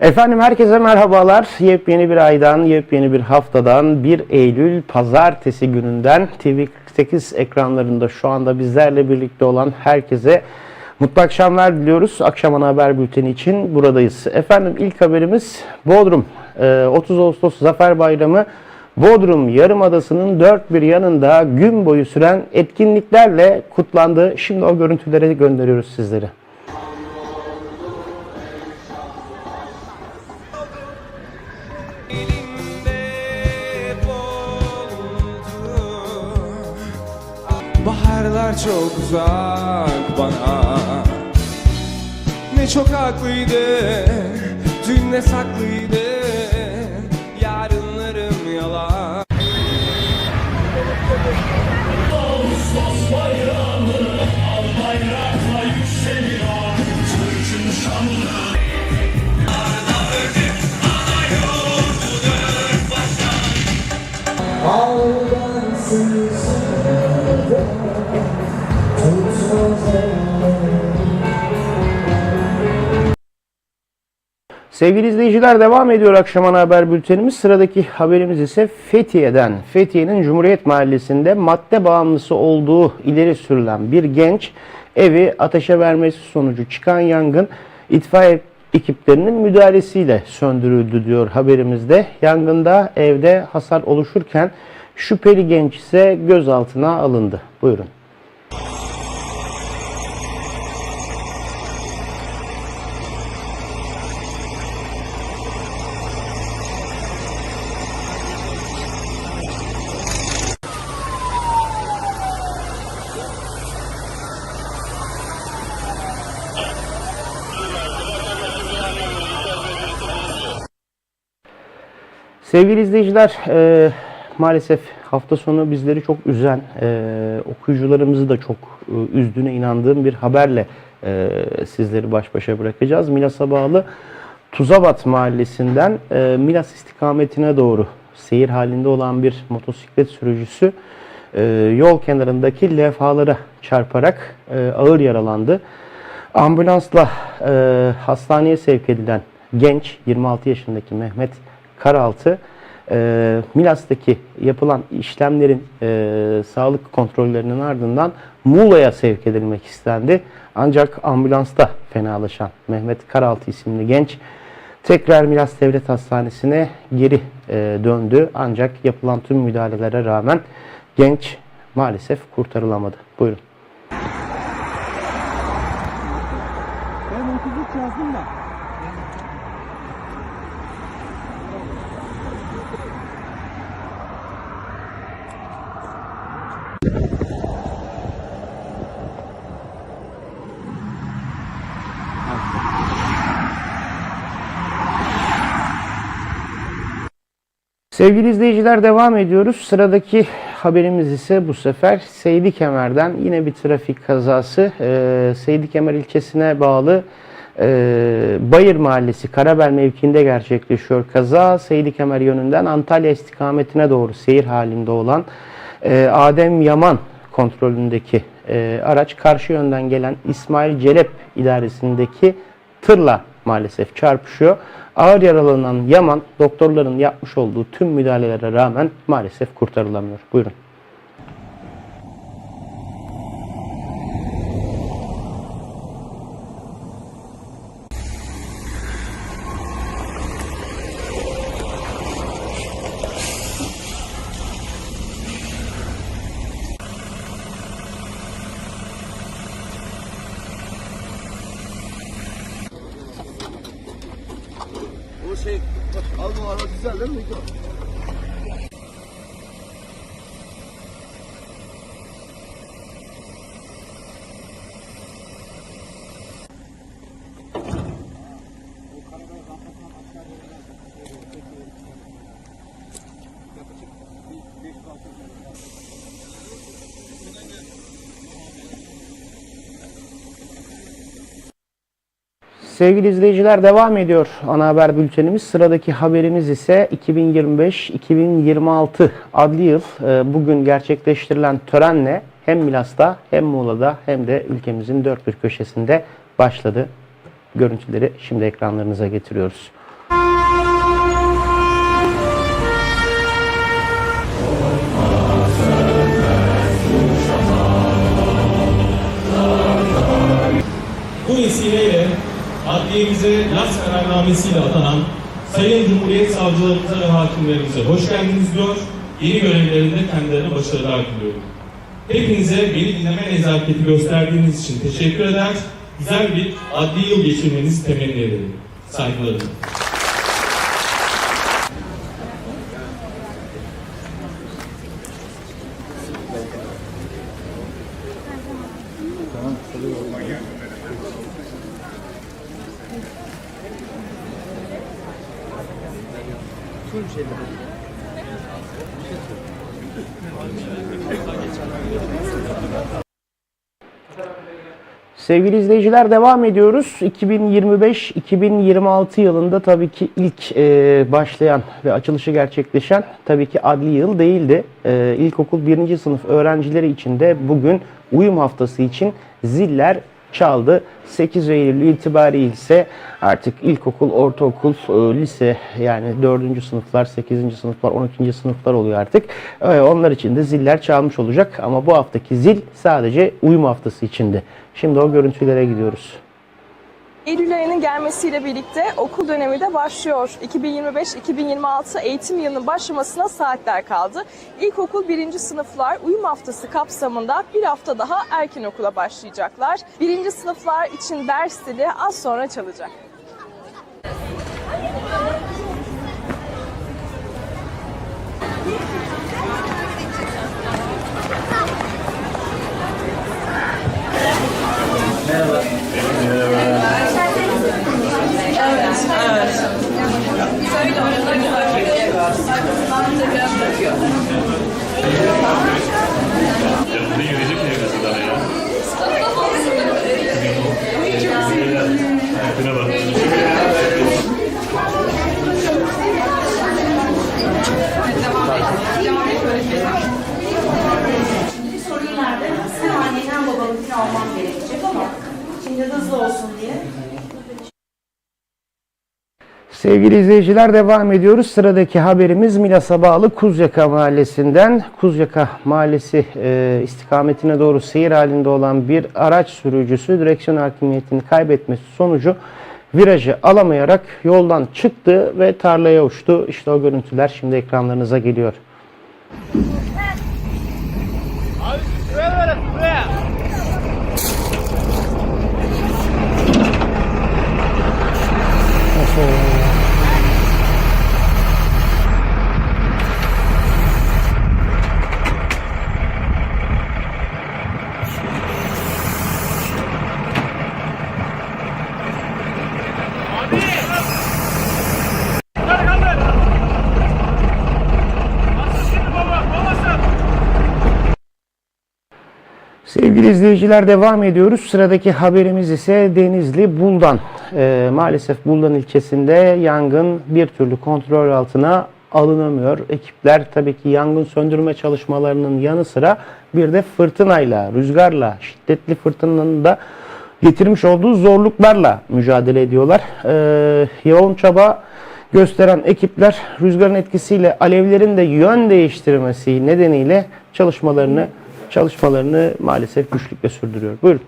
Efendim herkese merhabalar. Yepyeni bir aydan, yepyeni bir haftadan 1 Eylül pazartesi gününden TV48 ekranlarında şu anda bizlerle birlikte olan herkese mutlu akşamlar diliyoruz. Akşam ana haber bülteni için buradayız. Efendim ilk haberimiz Bodrum. Ee, 30 Ağustos Zafer Bayramı Bodrum Yarımadası'nın dört bir yanında gün boyu süren etkinliklerle kutlandı. Şimdi o görüntüleri gönderiyoruz sizlere. Baharlar çok uzak bana. Ne çok haklıydı Dün ne saklıydı. Yarınlarım yalan Sevgili izleyiciler devam ediyor akşam ana haber bültenimiz. Sıradaki haberimiz ise Fethiye'den. Fethiye'nin Cumhuriyet Mahallesi'nde madde bağımlısı olduğu ileri sürülen bir genç evi ateşe vermesi sonucu çıkan yangın itfaiye ekiplerinin müdahalesiyle söndürüldü diyor haberimizde. Yangında evde hasar oluşurken şüpheli genç ise gözaltına alındı. Buyurun. Sevgili izleyiciler, e, maalesef hafta sonu bizleri çok üzen, e, okuyucularımızı da çok e, üzdüğüne inandığım bir haberle e, sizleri baş başa bırakacağız. Milas'a bağlı Tuzabat mahallesinden e, Milas istikametine doğru seyir halinde olan bir motosiklet sürücüsü e, yol kenarındaki levhalara çarparak e, ağır yaralandı. Ambulansla e, hastaneye sevk edilen genç 26 yaşındaki Mehmet Karaltı e, Milas'taki yapılan işlemlerin e, sağlık kontrollerinin ardından Muğla'ya sevk edilmek istendi. Ancak ambulansta fenalaşan Mehmet Karaltı isimli genç tekrar Milas Devlet Hastanesi'ne geri e, döndü. Ancak yapılan tüm müdahalelere rağmen genç maalesef kurtarılamadı. Buyurun. Ben 33 yazdım da. Sevgili izleyiciler devam ediyoruz. Sıradaki haberimiz ise bu sefer Seydi Kemer'den yine bir trafik kazası. Ee, Seydi Kemer ilçesine bağlı e, Bayır Mahallesi Karabel mevkiinde gerçekleşiyor kaza. Seydi Kemer yönünden Antalya istikametine doğru seyir halinde olan e, Adem Yaman kontrolündeki e, araç karşı yönden gelen İsmail Celep idaresindeki tırla maalesef çarpışıyor. Ağır yaralanan Yaman doktorların yapmış olduğu tüm müdahalelere rağmen maalesef kurtarılamıyor. Buyurun. Al bu araba güzel Sevgili izleyiciler devam ediyor ana haber bültenimiz. Sıradaki haberimiz ise 2025-2026 adli yıl e, bugün gerçekleştirilen törenle hem Milas'ta hem Muğla'da hem de ülkemizin dört bir köşesinde başladı. Görüntüleri şimdi ekranlarınıza getiriyoruz. Bu vesileyle adliyemize yaz kararnamesiyle atanan Sayın Cumhuriyet Savcılarımıza ve Hakimlerimize hoş geldiniz diyor. Yeni görevlerinde kendilerine başarılar diliyorum. Hepinize beni dinleme nezaketi gösterdiğiniz için teşekkür eder. Güzel bir adli yıl geçirmenizi temenni ederim. Saygılarımla. Sevgili izleyiciler devam ediyoruz. 2025-2026 yılında tabii ki ilk e, başlayan ve açılışı gerçekleşen tabii ki adli yıl değildi. E, ilkokul 1. sınıf öğrencileri için de bugün uyum haftası için ziller çaldı. 8 Eylül itibariyle ise artık ilkokul, ortaokul, e, lise yani 4. sınıflar, 8. sınıflar, 12. sınıflar oluyor artık. E, Onlar için de ziller çalmış olacak ama bu haftaki zil sadece uyum haftası içindi. Şimdi o görüntülere gidiyoruz. Eylül ayının gelmesiyle birlikte okul dönemi de başlıyor. 2025-2026 eğitim yılının başlamasına saatler kaldı. İlkokul birinci sınıflar uyum haftası kapsamında bir hafta daha erken okula başlayacaklar. Birinci sınıflar için ders dili az sonra çalacak. Bir sorun nerede? Hem annenin hem babanınkini almam gerekecek ama şimdi hızlı olsun diye. Sevgili izleyiciler devam ediyoruz. Sıradaki haberimiz Milas'a bağlı Kuzyaka Mahallesi'nden. Kuzyaka Mahallesi e, istikametine doğru seyir halinde olan bir araç sürücüsü direksiyon hakimiyetini kaybetmesi sonucu virajı alamayarak yoldan çıktı ve tarlaya uçtu. İşte o görüntüler şimdi ekranlarınıza geliyor. Sevgili izleyiciler devam ediyoruz. Sıradaki haberimiz ise Denizli Buldan. Ee, maalesef Buldan ilçesinde yangın bir türlü kontrol altına alınamıyor. Ekipler tabii ki yangın söndürme çalışmalarının yanı sıra bir de fırtınayla, rüzgarla, şiddetli fırtınanın da getirmiş olduğu zorluklarla mücadele ediyorlar. Ee, yoğun çaba gösteren ekipler rüzgarın etkisiyle alevlerin de yön değiştirmesi nedeniyle çalışmalarını çalışmalarını maalesef güçlükle sürdürüyor. Buyurun.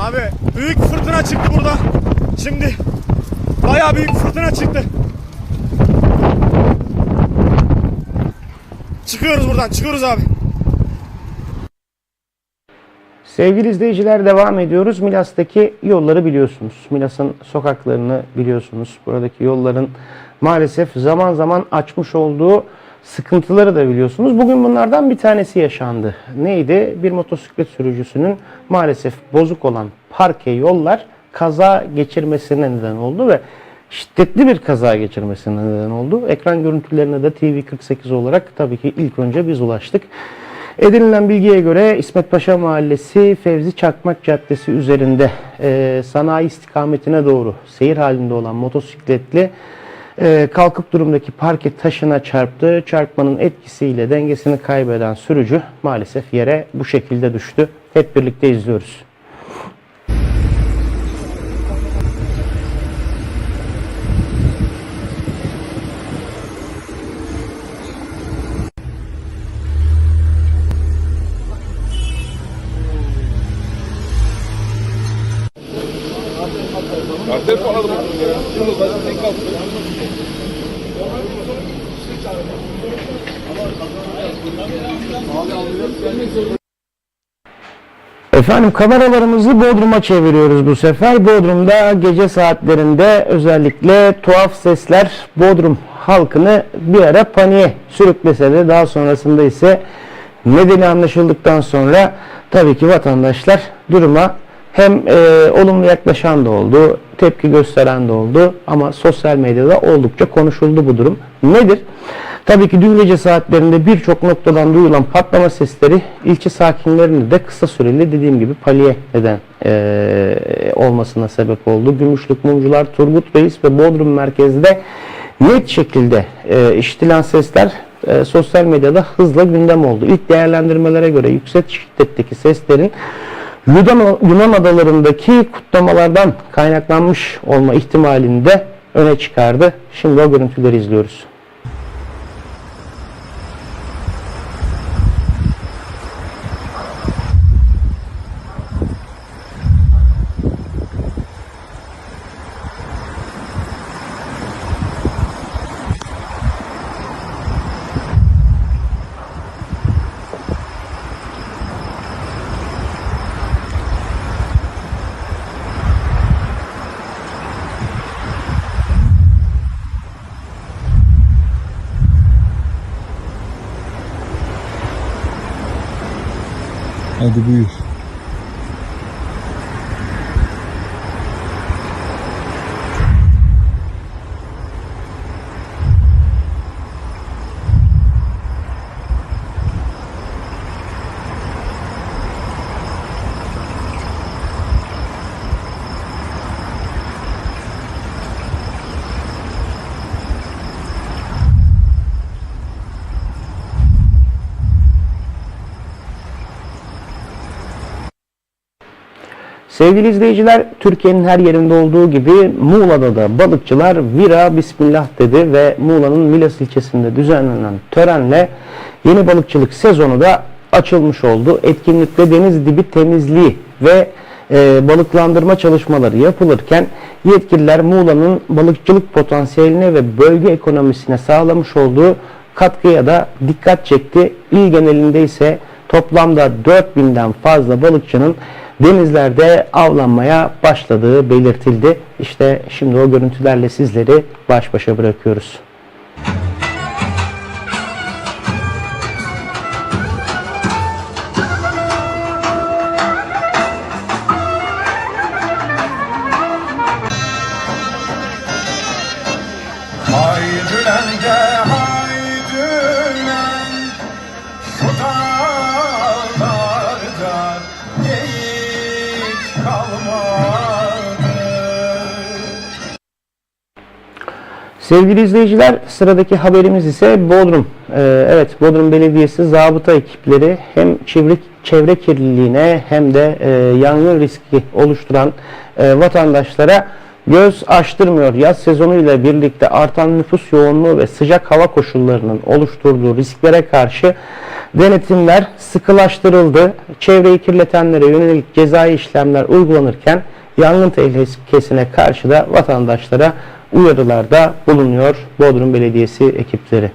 Abi büyük fırtına çıktı burada. Şimdi bayağı büyük fırtına çıktı. Çıkıyoruz buradan, çıkıyoruz abi. Sevgili izleyiciler devam ediyoruz. Milas'taki yolları biliyorsunuz. Milas'ın sokaklarını biliyorsunuz. Buradaki yolların maalesef zaman zaman açmış olduğu sıkıntıları da biliyorsunuz. Bugün bunlardan bir tanesi yaşandı. Neydi? Bir motosiklet sürücüsünün maalesef bozuk olan parke yollar kaza geçirmesine neden oldu ve şiddetli bir kaza geçirmesine neden oldu. Ekran görüntülerine de TV48 olarak tabii ki ilk önce biz ulaştık. Edinilen bilgiye göre İsmet Paşa Mahallesi Fevzi Çakmak Caddesi üzerinde e, sanayi istikametine doğru seyir halinde olan motosikletli e, kalkıp durumdaki parke taşına çarptı. Çarpmanın etkisiyle dengesini kaybeden sürücü maalesef yere bu şekilde düştü. Hep birlikte izliyoruz. Efendim kameralarımızı Bodrum'a çeviriyoruz bu sefer. Bodrum'da gece saatlerinde özellikle tuhaf sesler Bodrum halkını bir ara paniğe sürüklese de daha sonrasında ise nedeni anlaşıldıktan sonra tabii ki vatandaşlar duruma hem e, olumlu yaklaşan da oldu, tepki gösteren de oldu ama sosyal medyada oldukça konuşuldu bu durum. Nedir? Tabii ki dün gece saatlerinde birçok noktadan duyulan patlama sesleri ilçe sakinlerinin de kısa süreli dediğim gibi paliye neden e, olmasına sebep oldu. Gümüşlük Mumcular, Turgut Reis ve Bodrum merkezde net şekilde e, işitilen sesler e, sosyal medyada hızla gündem oldu. İlk değerlendirmelere göre yüksek şiddetteki seslerin Yunan, Yunan adalarındaki kutlamalardan kaynaklanmış olma ihtimalini de öne çıkardı. Şimdi o görüntüleri izliyoruz. the roof Sevgili izleyiciler, Türkiye'nin her yerinde olduğu gibi Muğla'da da balıkçılar vira bismillah dedi ve Muğla'nın Milas ilçesinde düzenlenen törenle yeni balıkçılık sezonu da açılmış oldu. Etkinlikte deniz dibi temizliği ve e, balıklandırma çalışmaları yapılırken yetkililer Muğla'nın balıkçılık potansiyeline ve bölge ekonomisine sağlamış olduğu katkıya da dikkat çekti. İl genelinde ise toplamda 4000'den fazla balıkçının denizlerde avlanmaya başladığı belirtildi. İşte şimdi o görüntülerle sizleri baş başa bırakıyoruz. Haydülende haydülen Sevgili izleyiciler sıradaki haberimiz ise Bodrum. Ee, evet Bodrum Belediyesi zabıta ekipleri hem çevre, çevre kirliliğine hem de e, yangın riski oluşturan e, vatandaşlara göz açtırmıyor. Yaz sezonuyla birlikte artan nüfus yoğunluğu ve sıcak hava koşullarının oluşturduğu risklere karşı denetimler sıkılaştırıldı. Çevreyi kirletenlere yönelik cezai işlemler uygulanırken yangın tehlikesine karşı da vatandaşlara uyarılarda bulunuyor Bodrum Belediyesi ekipleri.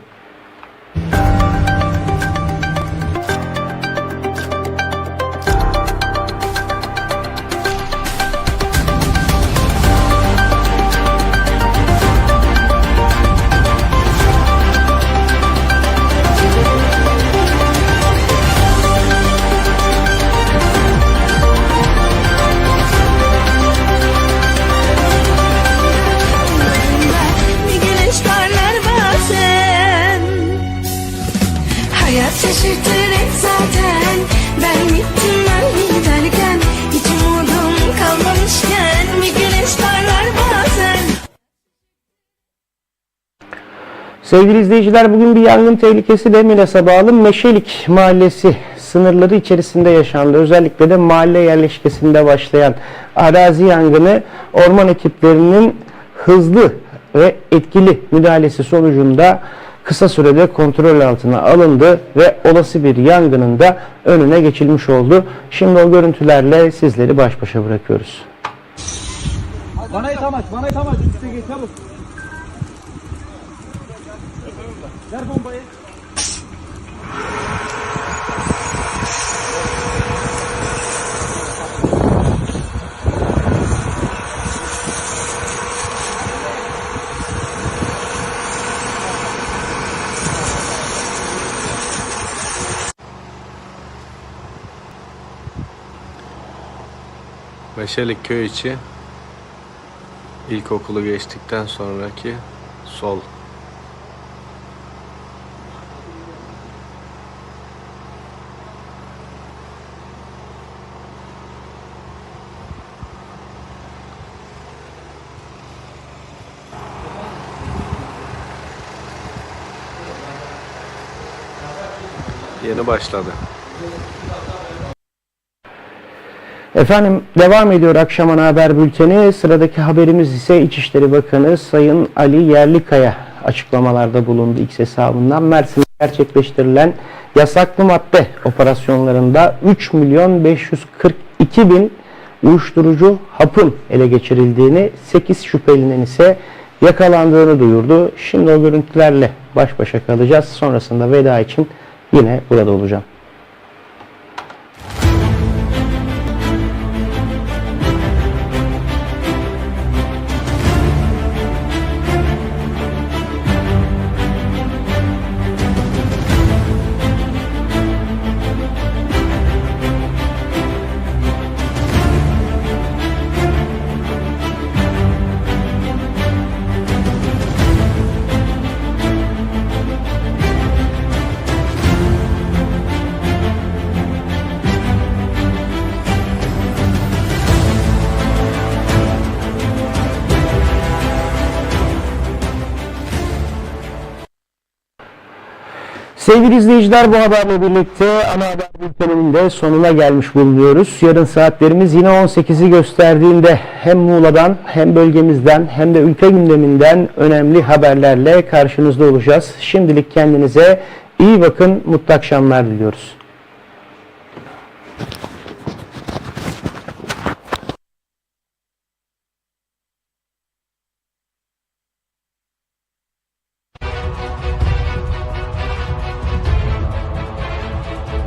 Sevgili izleyiciler bugün bir yangın tehlikesi de Milas'a bağlı Meşelik Mahallesi sınırları içerisinde yaşandı. Özellikle de mahalle yerleşkesinde başlayan arazi yangını orman ekiplerinin hızlı ve etkili müdahalesi sonucunda kısa sürede kontrol altına alındı ve olası bir yangının da önüne geçilmiş oldu. Şimdi o görüntülerle sizleri baş başa bırakıyoruz. Bana it amaç, bana it amaç. Üste geç çabuk. Ver bombayı. Meşelik köy içi ilkokulu geçtikten sonraki sol Yeni başladı. Efendim devam ediyor akşam ana haber bülteni. Sıradaki haberimiz ise İçişleri Bakanı Sayın Ali Yerlikaya açıklamalarda bulundu X hesabından. Mersin'de gerçekleştirilen yasaklı madde operasyonlarında 3 milyon 542 bin uyuşturucu hapın ele geçirildiğini, 8 şüphelinin ise yakalandığını duyurdu. Şimdi o görüntülerle baş başa kalacağız. Sonrasında veda için yine burada olacağım. Sevgili izleyiciler bu haberle birlikte ana haber bülteninin de sonuna gelmiş bulunuyoruz. Yarın saatlerimiz yine 18'i gösterdiğinde hem Muğla'dan hem bölgemizden hem de ülke gündeminden önemli haberlerle karşınızda olacağız. Şimdilik kendinize iyi bakın, mutlu akşamlar diliyoruz.